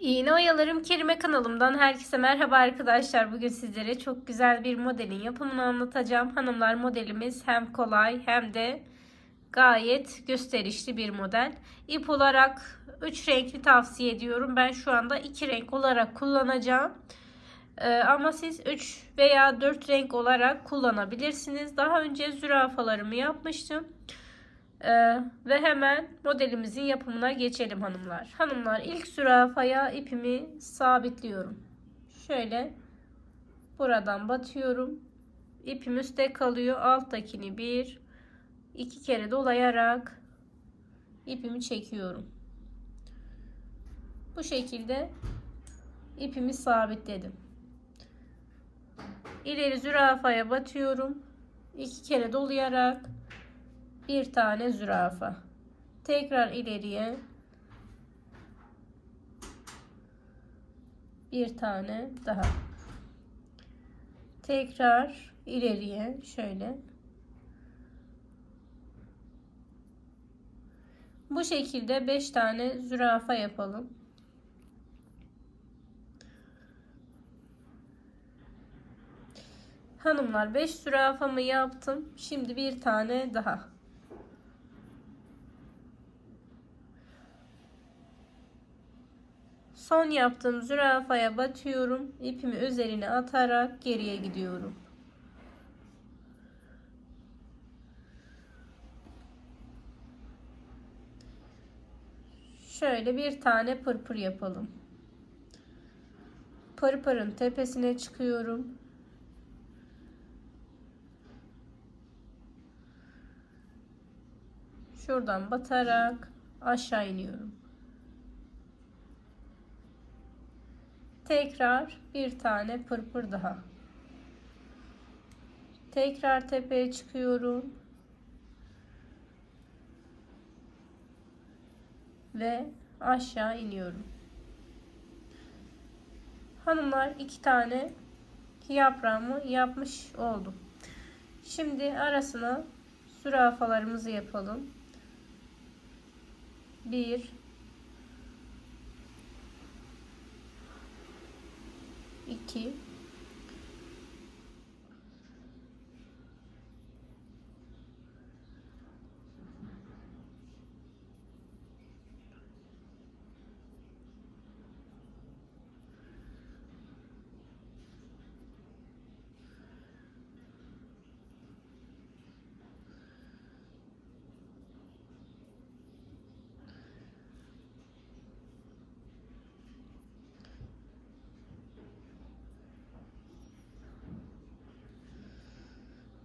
İğne Oyalarım Kerime kanalımdan herkese merhaba arkadaşlar. Bugün sizlere çok güzel bir modelin yapımını anlatacağım. Hanımlar modelimiz hem kolay hem de gayet gösterişli bir model. İp olarak 3 renkli tavsiye ediyorum. Ben şu anda 2 renk olarak kullanacağım. Ee, ama siz 3 veya 4 renk olarak kullanabilirsiniz. Daha önce zürafalarımı yapmıştım. Ee, ve hemen modelimizin yapımına geçelim hanımlar. Hanımlar ilk zürafaya ipimi sabitliyorum. Şöyle buradan batıyorum. İpim üstte kalıyor. Alttakini bir iki kere dolayarak ipimi çekiyorum. Bu şekilde ipimi sabitledim. İleri zürafaya batıyorum. iki kere dolayarak bir tane zürafa. Tekrar ileriye bir tane daha. Tekrar ileriye şöyle. Bu şekilde 5 tane zürafa yapalım. Hanımlar 5 zürafamı yaptım. Şimdi bir tane daha. Son yaptığım zürafaya batıyorum. İpimi üzerine atarak geriye gidiyorum. Şöyle bir tane pırpır yapalım. Pırpırın tepesine çıkıyorum. Şuradan batarak aşağı iniyorum. Tekrar bir tane pırpır daha. Tekrar tepeye çıkıyorum. Ve aşağı iniyorum. Hanımlar iki tane yaprağımı yapmış oldum. Şimdi arasına zürafalarımızı yapalım. Bir, 2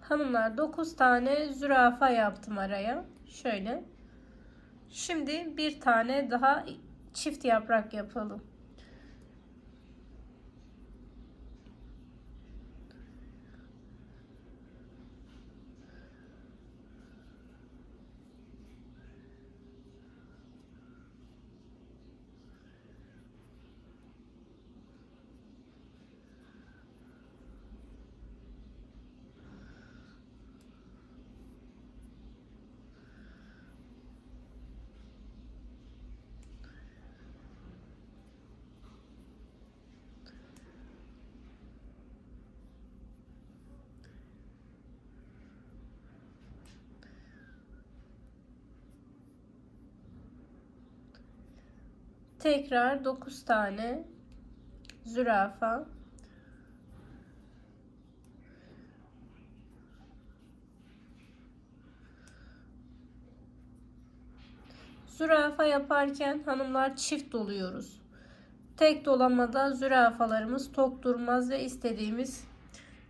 Hanımlar 9 tane zürafa yaptım araya. Şöyle. Şimdi bir tane daha çift yaprak yapalım. Tekrar 9 tane zürafa. Zürafa yaparken hanımlar çift doluyoruz. Tek dolamada zürafalarımız tok durmaz ve istediğimiz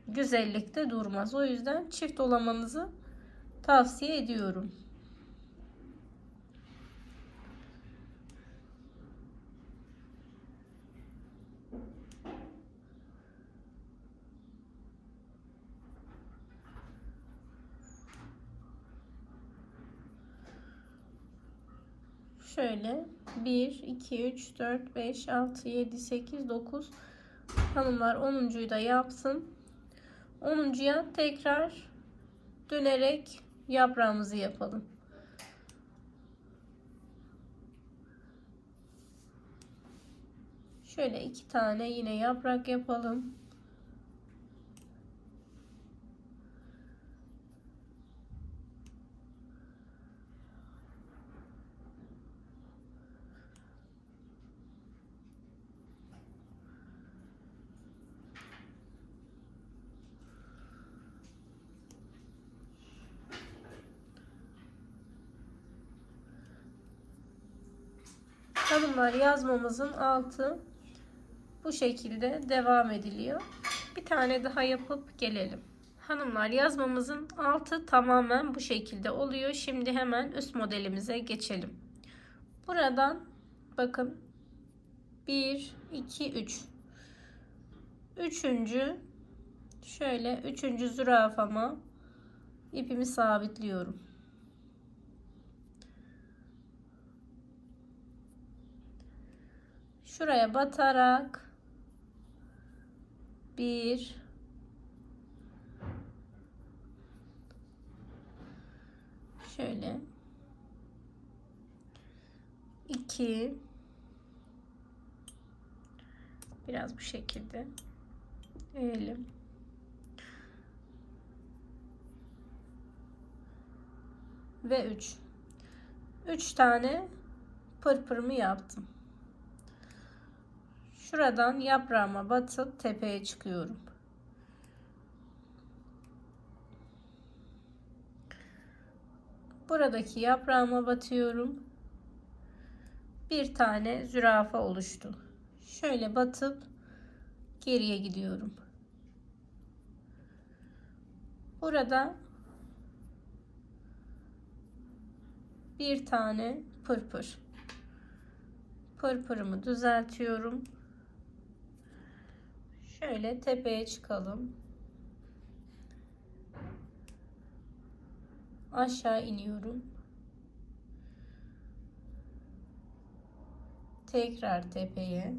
güzellikte durmaz. O yüzden çift dolamanızı tavsiye ediyorum. Şöyle 1, 2, 3, 4, 5, 6, 7, 8, 9 hanımlar 10'uncuyu da yapsın. 10'uncuya tekrar dönerek yaprağımızı yapalım. Şöyle iki tane yine yaprak yapalım. Hanımlar yazmamızın altı bu şekilde devam ediliyor. Bir tane daha yapıp gelelim. Hanımlar yazmamızın altı tamamen bu şekilde oluyor. Şimdi hemen üst modelimize geçelim. Buradan bakın 1 2 3 Üçüncü şöyle üçüncü zürafama ipimi sabitliyorum. Şuraya batarak bir şöyle iki biraz bu şekilde eğelim. Ve 3. 3 tane pırpırımı yaptım. Şuradan yaprağıma batıp tepeye çıkıyorum. Buradaki yaprağıma batıyorum. Bir tane zürafa oluştu. Şöyle batıp geriye gidiyorum. Burada bir tane pırpır. Pırpırımı düzeltiyorum. Şöyle tepeye çıkalım. Aşağı iniyorum. Tekrar tepeye.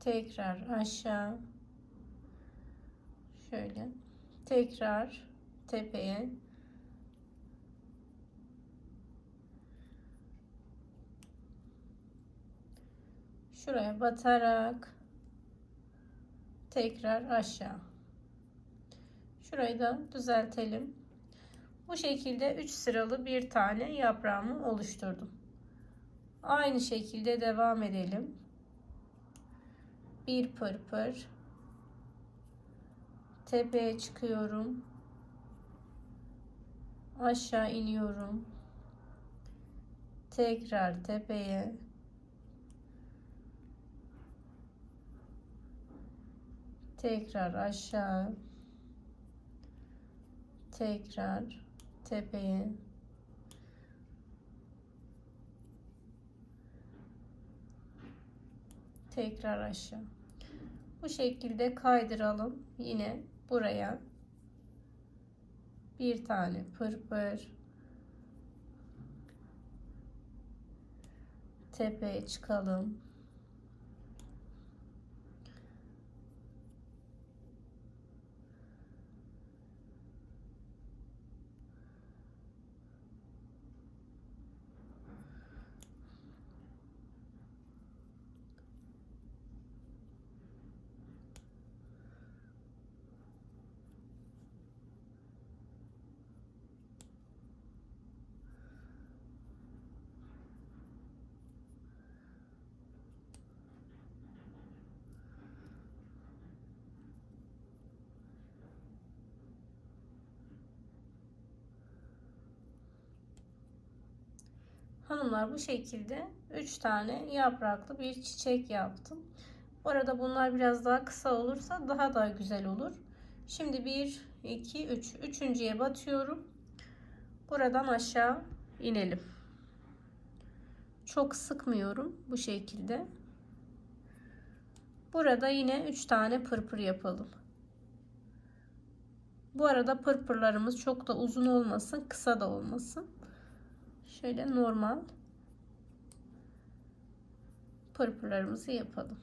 Tekrar aşağı. Şöyle. Tekrar tepeye. Şuraya batarak tekrar aşağı. Şurayı da düzeltelim. Bu şekilde 3 sıralı bir tane yaprağımı oluşturdum. Aynı şekilde devam edelim. Bir pırpır. Tepeye çıkıyorum. Aşağı iniyorum. Tekrar tepeye. Tekrar aşağı. Tekrar tepeye. Tekrar aşağı. Bu şekilde kaydıralım. Yine buraya bir tane pırpır tepeye çıkalım Hanımlar bu şekilde 3 tane yapraklı bir çiçek yaptım. Bu arada bunlar biraz daha kısa olursa daha da güzel olur. Şimdi 1, 2, 3. Üçüncüye batıyorum. Buradan aşağı inelim. Çok sıkmıyorum bu şekilde. Burada yine 3 tane pırpır yapalım. Bu arada pırpırlarımız çok da uzun olmasın, kısa da olmasın şöyle normal pırpırlarımızı yapalım.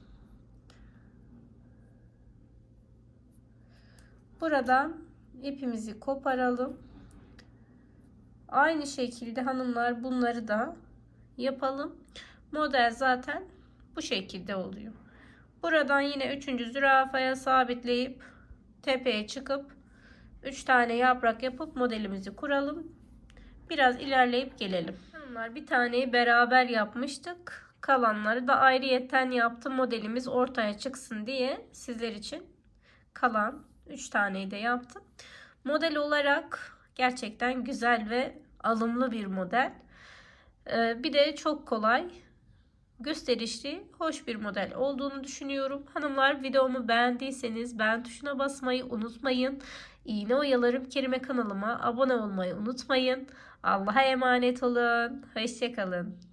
Buradan ipimizi koparalım. Aynı şekilde hanımlar bunları da yapalım. Model zaten bu şekilde oluyor. Buradan yine üçüncü zürafaya sabitleyip tepeye çıkıp 3 tane yaprak yapıp modelimizi kuralım. Biraz ilerleyip gelelim. Hanımlar bir taneyi beraber yapmıştık. Kalanları da ayrıyetten yaptım. Modelimiz ortaya çıksın diye sizler için kalan 3 taneyi de yaptım. Model olarak gerçekten güzel ve alımlı bir model. Ee, bir de çok kolay, gösterişli, hoş bir model olduğunu düşünüyorum. Hanımlar videomu beğendiyseniz beğen tuşuna basmayı unutmayın. İğne oyalarım kerime kanalıma abone olmayı unutmayın. Allah'a emanet olun. Hoşçakalın.